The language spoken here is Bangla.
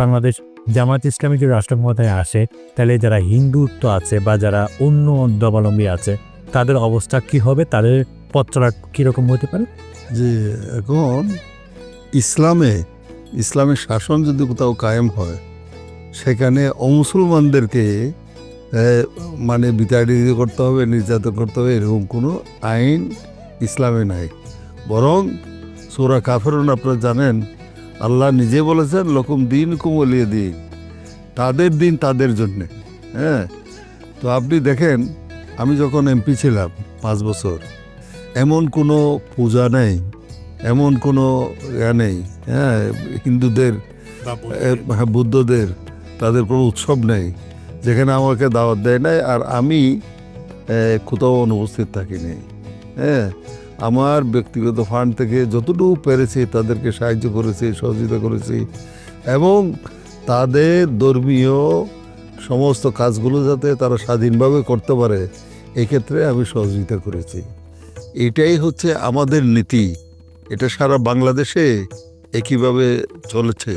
বাংলাদেশ জামাত ইসলামী যদি রাষ্ট্র ক্ষমতায় আসে, তাহলে যারা হিন্দুত্ব আছে বা যারা অন্য ধর্মাবলম্বী আছে, তাদের অবস্থা কি হবে? তাদের পথ কীরকম হতে পারে? যে এখন ইসলামে ইসলামের শাসন যদি কোথাও কায়েম হয়, সেখানে অমুসলমানদেরকে মানে বিতাড়িত করতে হবে, নির্যাতন করতে হবে, এরকম কোনো আইন ইসলামে নাই। বরং সোরা কাফেরুন আপনারা জানেন আল্লাহ নিজে বলেছেন লকুম দিন কুমলিয়ে দিন। তাদের দিন তাদের জন্যে হ্যাঁ? তো আপনি দেখেন আমি যখন এমপি ছিলাম পাঁচ বছর এমন কোনো পূজা নেই এমন কোনো ইয়া নেই হ্যাঁ? হিন্দুদের হ্যাঁ, বুদ্ধদের তাদের কোনো উৎসব নেই যেখানে আমাকে দাওয়াত দেয় নাই আর আমি কোথাও অনুপস্থিত থাকিনি হ্যাঁ? আমার ব্যক্তিগত ফান্ড থেকে যতটুকু পেরেছি, তাদেরকে সাহায্য করেছি, সহযোগিতা করেছি এবং তাদের ধর্মীয় সমস্ত কাজগুলো যাতে তারা স্বাধীনভাবে করতে পারে, এক্ষেত্রে আমি সহযোগিতা করেছি। এটাই হচ্ছে আমাদের নীতি। এটা সারা বাংলাদেশে একইভাবে চলেছে।